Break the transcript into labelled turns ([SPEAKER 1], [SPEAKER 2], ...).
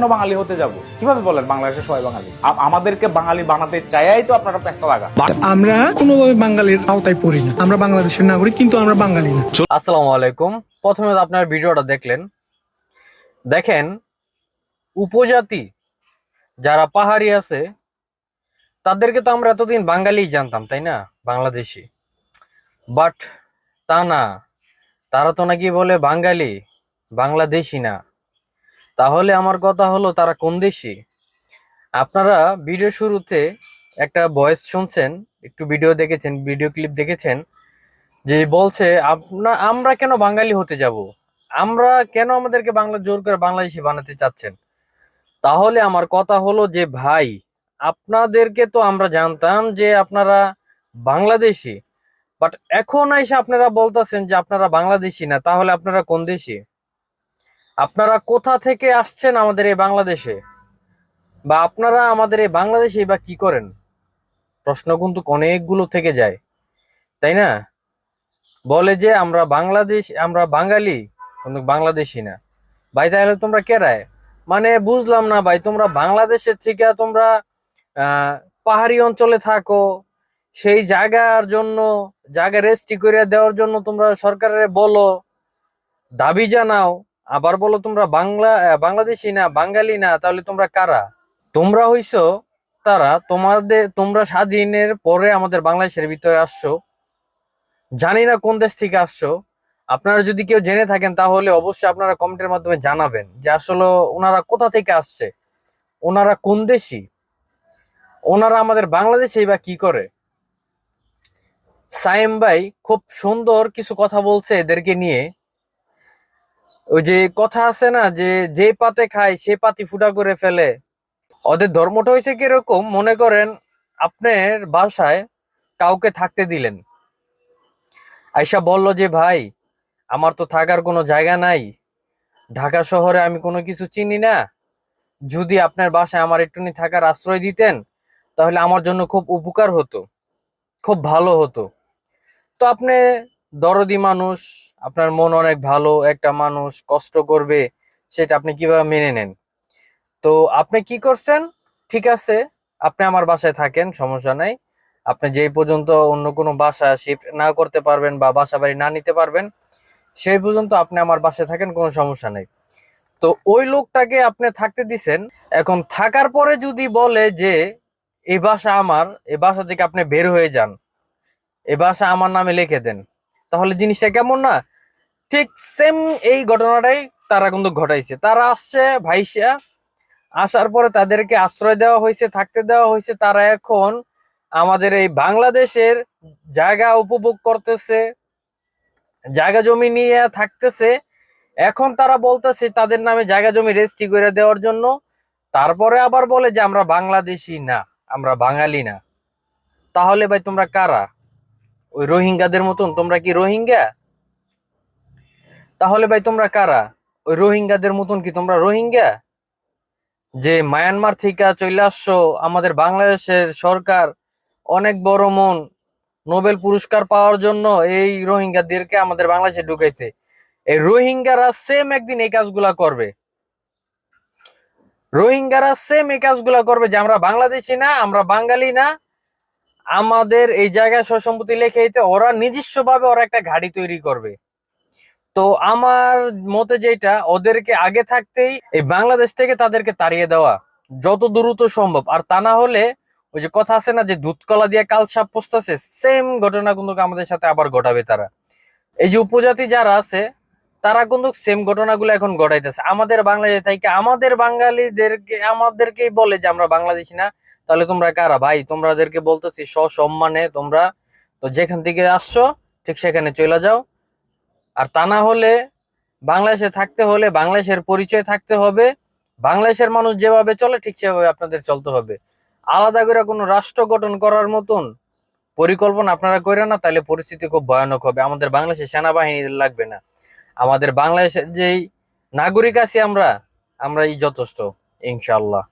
[SPEAKER 1] কেন বাঙালি হতে যাব। কীভাবে বলেন বাংলাদেশের সবাই বাঙালি? আমাদেরকে বাঙালি বানাতে চাইয়াই তো আপনারা পেস্তা লাগা
[SPEAKER 2] আমরা কোনোভাবে বাঙালির আওতায় পড়ি না। আমরা বাংলাদেশের নাগরিক কিন্তু আমরা বাঙালি না।
[SPEAKER 3] আসসালামু আলাইকুম। প্রথমে আপনার ভিডিওটা দেখলেন। দেখেন উপজাতি যারা পাহাড়ি আছে তাদেরকে তো আমরা এতদিন বাঙালি জানতাম তাই না? বাংলাদেশি। বাট তা না। তারা তো নাকি বলে বাঙালি বাংলাদেশি না। তাহলে আমার কথা হলো, তারা কোন দেশি? আপনারা ভিডিও শুরুতে একটা ভয়েস শুনছেন, একটু ভিডিও দেখেছেন ভিডিও ক্লিপ দেখেছেন, যে বলছে, আপনা, আমরা কেন বাঙালি হতে যাব? আমরা কেন আমাদেরকে বাংলা, জোর করে বাংলাদেশি বানাতে চাচ্ছেন? তাহলে আমার কথা হলো যে, ভাই, আপনাদেরকে তো আমরা জানতাম যে আপনারা বাংলাদেশি বাট এখন এসে আপনারা বলতেছেন যে আপনারা বাংলাদেশি না, তাহলে আপনারা কোন দেশি? আপনারা কোথা থেকে আসছেন আমাদের এই বাংলাদেশে? বা আপনারা আমাদের এই বাংলাদেশে বা কি করেন? প্রশ্ন কিন্তু অনেকগুলো থেকে যায়, তাই না? বলে যে আমরা বাংলাদেশ, আমরা বাঙালি বাংলাদেশি না। ভাই, তাহলে তোমরা কেরায় মানে বুঝলাম না ভাই, তোমরা বাংলাদেশের থেকে তোমরা পাহাড়ি অঞ্চলে থাকো, সেই জায়গার জন্য, জায়গা রেস্টি করে দেওয়ার জন্য তোমরা সরকারের বলো, দাবি জানাও আবার বলো তোমরা বাংলা বাংলাদেশি না, বাঙালি না, তাহলে তোমরা কারা? তোমরা হইছো তারা তোমাদের, তোমরা স্বাধীনের পরে আমাদের বাংলাদেশের ভিতরে আসছো। জানি না কোন দেশ থেকে আসছো। আপনারা যদি কেউ জেনে থাকেন, তাহলে অবশ্যই আপনারা কমেন্টের মাধ্যমে জানাবেন যে আসলে ওনারা কোথা থেকে আসছে। ওনারা কোন দেশি? ওনারা আমাদের বাংলাদেশেই বা কি করে? সাইম ভাই খুব সুন্দর কিছু কথা বলছে এদেরকে নিয়ে। ওই যে কথা আছে না যে যে পাতে খায়, সে পাতি ফুটা করে ফেলে। ওদের ধর্মটা হয়েছে কীরকম? মনে করেন আপনার বাসায় কাউকে থাকতে দিলেন। আয়সা বলল যে, ভাই, আমার তো থাকার কোনো জায়গা নাই। ঢাকা শহরে আমি কোনো কিছু চিনি না। যদি আপনার বাসায় আমার একটুনি থাকার আশ্রয় দিতেন, তাহলে আমার জন্য খুব উপকার হতো, খুব ভালো হতো। তো আপনি দরদি মানুষ আপনার মন অনেক ভালো, একটা মানুষ কষ্ট করবে, সেটা আপনি কীভাবে মেনে নেন? তো আপনি কি করছেন? ঠিক আছে, আপনি আমার বাসায় থাকেন, সমস্যা নাই। আপনি যেই পর্যন্ত অন্য কোনো বাসা শিফট না করতে পারবেন বা বাসা বাড়ি না নিতে পারবেন, সেই পর্যন্ত আপনি আমার বাসায় থাকেন, কোনো সমস্যা নেই। তো ওই লোকটাকে আপনি থাকতে দিছেন। এখন থাকার পরে যদি বলে যে, এই বাসা আমার, এই বাসা থেকে আপনি বের হয়ে যান এ বাসা আমার নামে লিখে দেন। তাহলে জিনিসটা কেমন না? ঠিক সেম এই ঘটনাটাই তারা কিন্তু ঘটাইছে। তারা আসছে, ভাইসা, আসার পরে তাদেরকে আশ্রয় দেওয়া হয়েছে, থাকতে দেওয়া হয়েছে। তারা এখন আমাদের এই বাংলাদেশের জায়গা উপভোগ করতেছে, জায়গা জমি নিয়ে থাকতেছে। এখন তারা বলতেছে তাদের নামে জায়গা জমি রেজিস্ট্রি করে দেওয়ার জন্য। তারপরে আবার বলে যে, আমরা বাংলাদেশি না, আমরা বাঙালি না। তাহলে ভাই তোমরা কারা? ওই রোহিঙ্গাদের মতন, তোমরা কি রোহিঙ্গা? তাহলে ভাই তোমরা কারা? ওই রোহিঙ্গাদের মতন কি তোমরা রোহিঙ্গা? যে মায়ানমার থেকে চলে আসছো, আমাদের বাংলাদেশের সরকার অনেক বড় মন, নোবেল পুরস্কার পাওয়ার জন্য এই রোহিঙ্গাদেরকে আমাদের বাংলাদেশে ঢুকাইছে। এই রোহিঙ্গারা সেম একদিন এই কাজগুলা করবে। রোহিঙ্গারা সেম এই কাজগুলা করবে যে আমরা বাংলাদেশি না, আমরা বাঙালি না আমাদের এই জায়গায় সম্পত্তি লেখে দিতে ওরা নিজস্ব ভাবে ওরা একটা ঘাড়ি তৈরি করবে। তো আমার মতে যেটা, ওদেরকে আগে থাকতেই এই বাংলাদেশ থেকে তাদেরকে তাড়িয়ে দেওয়া যত দ্রুত সম্ভব। আর তা না হলে ওই যে কথা আছে না যে দুধকলা দিয়ে কাল সাপ পোস্তাছে সেম ঘটনা কিন্তু আমাদের সাথে আবার ঘটাবে তারা। এই যে উপজাতি যারা আছে, তারা কিন্তু সেম ঘটনাগুলো এখন ঘটাইতেছে। আমাদের বাংলাদেশ থেকে, আমাদের বাঙালিদেরকে, আমাদেরকেই বলে যে আমরা বাংলাদেশি না তাহলে তোমরা কারা? ভাই, তোমাদেরকে বলতেছি সসম্মানে তোমরা তো যেখান থেকে আসছো, ঠিক সেখানে চলে যাও। আর তা না হলে বাংলাদেশে থাকতে হলে বাংলাদেশের পরিচয় থাকতে হবে। বাংলাদেশের মানুষ যেভাবে চলে, ঠিক সেভাবে আপনাদের চলতে হবে। আলাদা করে কোনো রাষ্ট্র গঠন করার মতন পরিকল্পনা আপনারা করেন না, তাহলে পরিস্থিতি খুব ভয়ানক হবে। আমাদের বাংলাদেশে সেনাবাহিনী লাগবে না। আমাদের বাংলাদেশের যেই নাগরিক আছি আমরা, আমরাই যথেষ্ট ইনশাল্লাহ